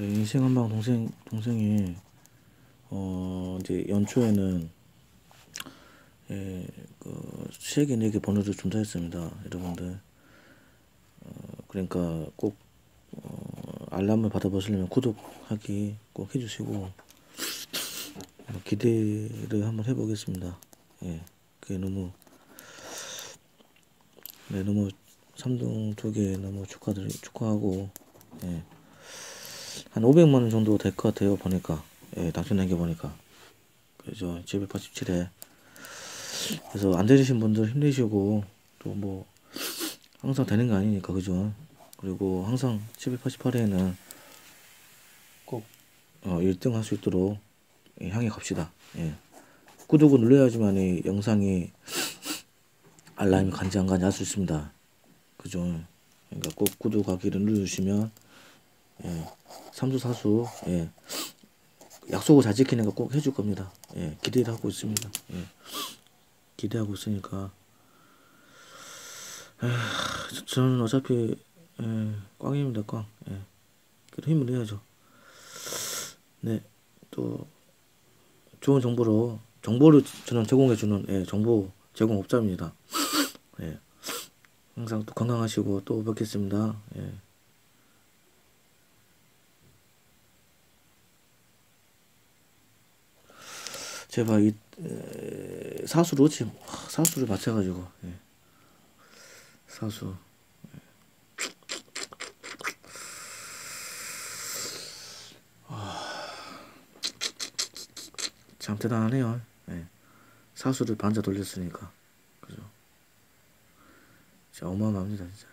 인생 한방 동생 동생이 어 이제 연초에는 예, 그 세계 네개 번호를 준다했습니다, 여러분들. 어, 그러니까 꼭 어, 알람을 받아보시려면 구독하기 꼭 해주시고 어, 기대를 한번 해보겠습니다. 예, 그게 너무 네 너무 삼등 두개 너무 축하드리 축하하고 예. 한 500만 원 정도 될 것 같아요 보니까. 예, 당첨된 게 보니까. 그죠 787에. 그래서 안 되신 분들 힘내시고 또 뭐 항상 되는 거 아니니까 그죠? 그리고 항상 788회에는 꼭 어, 1등 할 수 있도록 예, 향해 갑시다. 예. 구독을 눌러야지만 이 영상이 알람이 간지 안 간지 알 수 있습니다. 그죠? 그러니까 꼭 구독하기를 눌러주시면 예, 삼수 사수 예, 약속을 잘 지키는 거 꼭 해줄 겁니다. 예, 기대를 하고 있습니다. 예, 기대하고 있으니까 에, 저는 어차피 예, 꽝입니다. 꽝. 예, 그래도 힘을 내야죠. 네, 또 좋은 정보로 정보를 저는 제공해 주는 예, 정보 제공업자입니다. 예, 항상 또 건강하시고 또 뵙겠습니다. 예. 제발 이 에, 어찌 하, 사수를 맞춰가지고 예. 사수 예. 아, 참 대단하네요. 예. 사수를 반자 돌렸으니까 그죠. 진짜 어마어마합니다 진짜.